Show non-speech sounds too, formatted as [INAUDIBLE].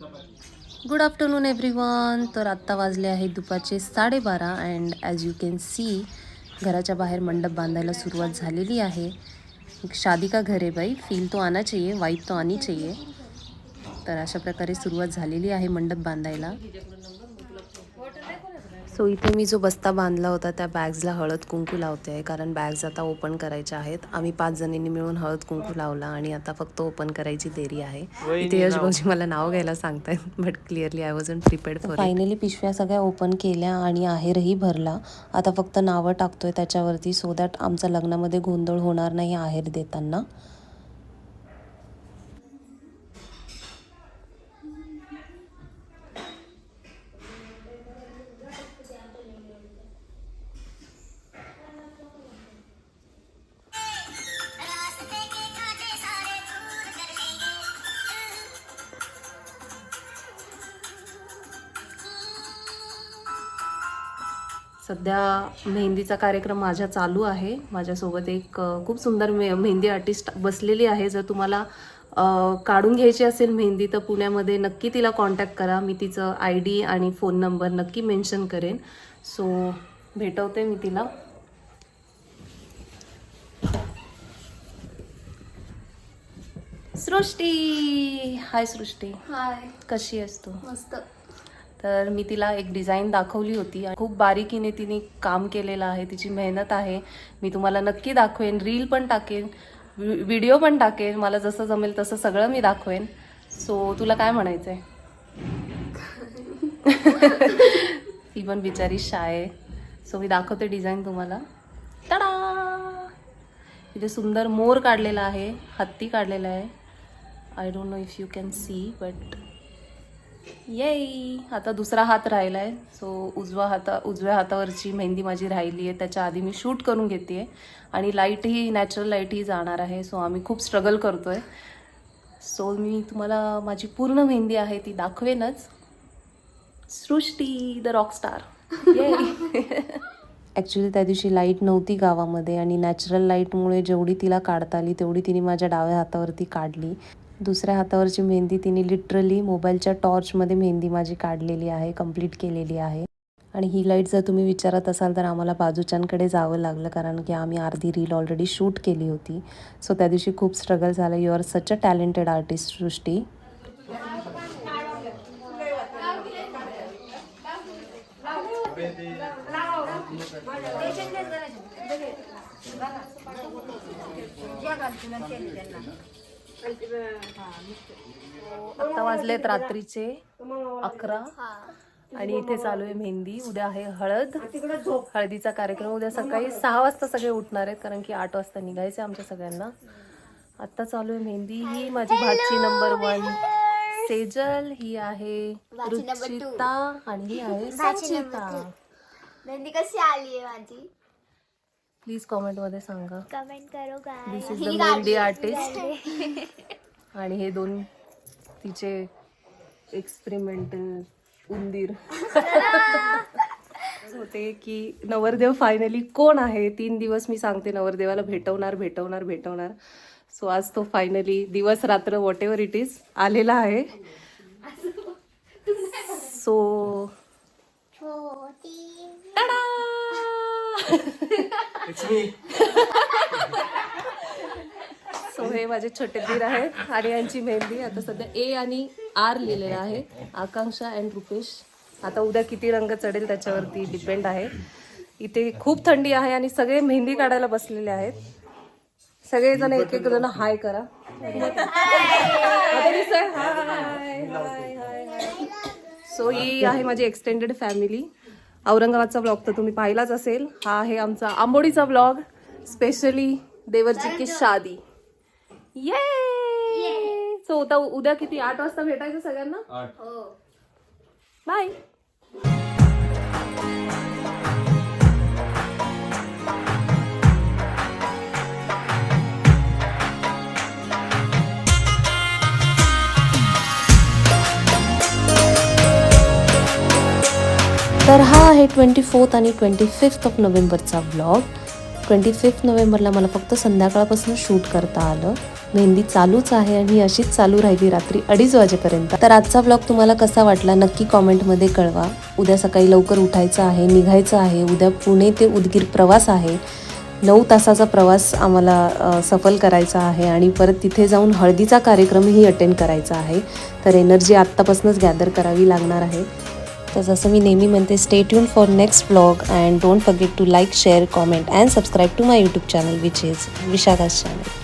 Good afternoon everyone तर आत्ता वाजले आहे दुपारचे साडेबारा and as you can see घराच्या बाहेर मंडप बांधायला सुरुवात झालेली आहे. शादी का घर आहे बाई फील तो आना चाहिए वाईब तो आनी चाहिए. तर अशा प्रकारे सुरुवात झालेली आहे मंडप बांधायला. सो इथे मी जो बस्ता बांधला होता त्या बॅग्सला हळद कुंकू लावते आहे. कारण बॅग्स आता ओपन करायच्या आहेत. आम्ही पाच जणींनी मिळून हळद कुंकू लावला आणि आता फक्त ओपन करायची देरी आहे. इथे यश भाऊजी मला नाव घ्यायला सांगतायत but clearly I was prepared for finally पिशव्या सगळ्या ओपन केल्या आणि आहेरही भरला. आता फक्त नावं टाकतोय त्याच्यावरती सो दॅट आमचा लग्नामध्ये गोंधळ होणार नाही आहेर देताना. सध्या मेहंदीचा कार्यक्रम माझ्या चालू आहे. माझ्यासोबत एक खूप सुंदर मे मेहंदी आर्टिस्ट बसलेली आहे. जर तुम्हाला काढून घ्यायची असेल मेहंदी तर पुण्यामध्ये नक्की तिला कॉन्टॅक्ट करा. मी तिचं आय डी आणि फोन नंबर नक्की मेन्शन करेन. सो भेटवते मी तिला. सृष्टी! हाय सृष्टी. हाय कशी आहेस तू? मस्त. तर मी तिला एक डिझाईन दाखवली होती खूप बारीकीने तिने काम केलेलं आहे तिची मेहनत आहे. मी तुम्हाला नक्की दाखवेन रील पण टाकेन व्हिडिओ पण टाकेन मला जसं जमेल तसं सगळं मी दाखवेन. सो तुला काय म्हणायचंय? [LAUGHS] ती पण बिचारी शाय आहे. सो मी दाखवते डिझाईन तुम्हाला. तडा इथे सुंदर मोर काढलेला आहे हत्ती काढलेला आहे. I don't know if you can see but येई आता दुसरा हात राहिला आहे सो उजवा हाता उजव्या हातावरची मेहंदी माझी राहिली आहे. त्याच्या आधी मी शूट करून घेते आहे आणि लाईटही नॅचरल लाईटही जाणार आहे. सो आम्ही खूप स्ट्रगल करतो आहे सो मी तुम्हाला माझी पूर्ण मेहंदी आहे ती दाखवेनच. सृष्टी द रॉकस्टार ॲक्च्युली त्या दिवशी लाइट नव्हती गावामध्ये. आणि नॅचरल लाईटमुळे जेवढी तिला काढता आली तेवढी तिने माझ्या डाव्या हातावरती काढली. दुसऱ्या हातावरची मेहंदी तिने लिटरली मोबाईलच्या टॉर्चमध्ये मेहंदी माझी काढलेली आहे कंप्लीट केलेली आहे. आणि ही लाइट जर तुम्ही विचारत असाल तर आम्हाला बाजूच्यांकडे जावं लागलं कारण की आम्ही अर्धी रील ऑलरेडी शूट केली होती. सो त्या दिवशी खूप स्ट्रगल झालं. You are such a talented artist Srushti. आता वाजलेत रात्रीचे अकरा. आणि इथे चालू आहे मेहंदी. उद्या आहे हळद. हळदीचा कार्यक्रम. उद्या सकाळी सहा वाजता सगळे उठणार आहेत कारण की आठ वाजता निघायचं आमच्या सगळ्यांना. आता चालू आहे मेहंदी. ही माझी भाची नंबर वन सेजल ही आहे. रुचिता आणि ही आहे संचिता मेहंदी कशी आली आहे माझी? प्लीज कॉमेंटमध्ये सांगा. कमेंट करो this is the mehndi artist आणि हे दोन तिचे एक्सपेरिमेंटल उंदीर. [LAUGHS] होते की नवरदेव फायनली कोण आहे? तीन दिवस मी सांगते नवरदेवाला भेटवणार भेटवणार भेटवणार. सो आज तो फायनली दिवस रात्र वॉट एव्हर इट इज आलेला आहे. सो [LAUGHS] सो [LAUGHS] हे माझे छोटे दीर आहेत आणि यांची मेहंदी. आता सध्या ए आणि आर लिहिलेलं आहे. आकांक्षा अँड रुपेश. आता उद्या किती रंग चढेल त्याच्यावरती डिपेंड आहे. इथे खूप थंडी आहे आणि सगळे मेहंदी काढायला बसलेले आहेत. सगळेजण एक एक जण हाय करा. सो ही आहे माझी एक्सटेंडेड फॅमिली औरंगाबादचा ब्लॉग तर तुम्ही पाहिलाच असेल. हा आहे आमचा आंबोडीचा ब्लॉग स्पेशली देवरची की शादी. ये सो उद्या उद्या किती? आठ वाजता भेटायचं सगळ्यांना? हो. बाय तर हा आहे ट्वेंटी फोर्थ आणि ट्वेंटी फिफ्थ ऑफ नोव्हेंबरचा ब्लॉग ट्वेंटी फिफ्थ नोव्हेंबरला मला फक्त संध्याकाळपासून शूट करता आलं. मेहंदी चालूच आहे आणि ही अशीच चालू राहिली रात्री अडीच वाजेपर्यंत. तर आजचा ब्लॉग तुम्हाला कसा वाटला नक्की कॉमेंटमध्ये कळवा. उद्या सकाळी लवकर उठायचं आहे निघायचं आहे. उद्या पुणे ते उदगीर प्रवास आहे. नऊ तासाचा प्रवास आम्हाला सफल करायचा आहे आणि परत तिथे जाऊन हळदीचा कार्यक्रमही अटेंड करायचा आहे. तर एनर्जी आत्तापासूनच गॅदर करावी लागणार आहे. तर जसं मी नेहमी म्हणते stay tune for next blog and don't forget to like share comment and subscribe to my YouTube channel which is Vishakha's channel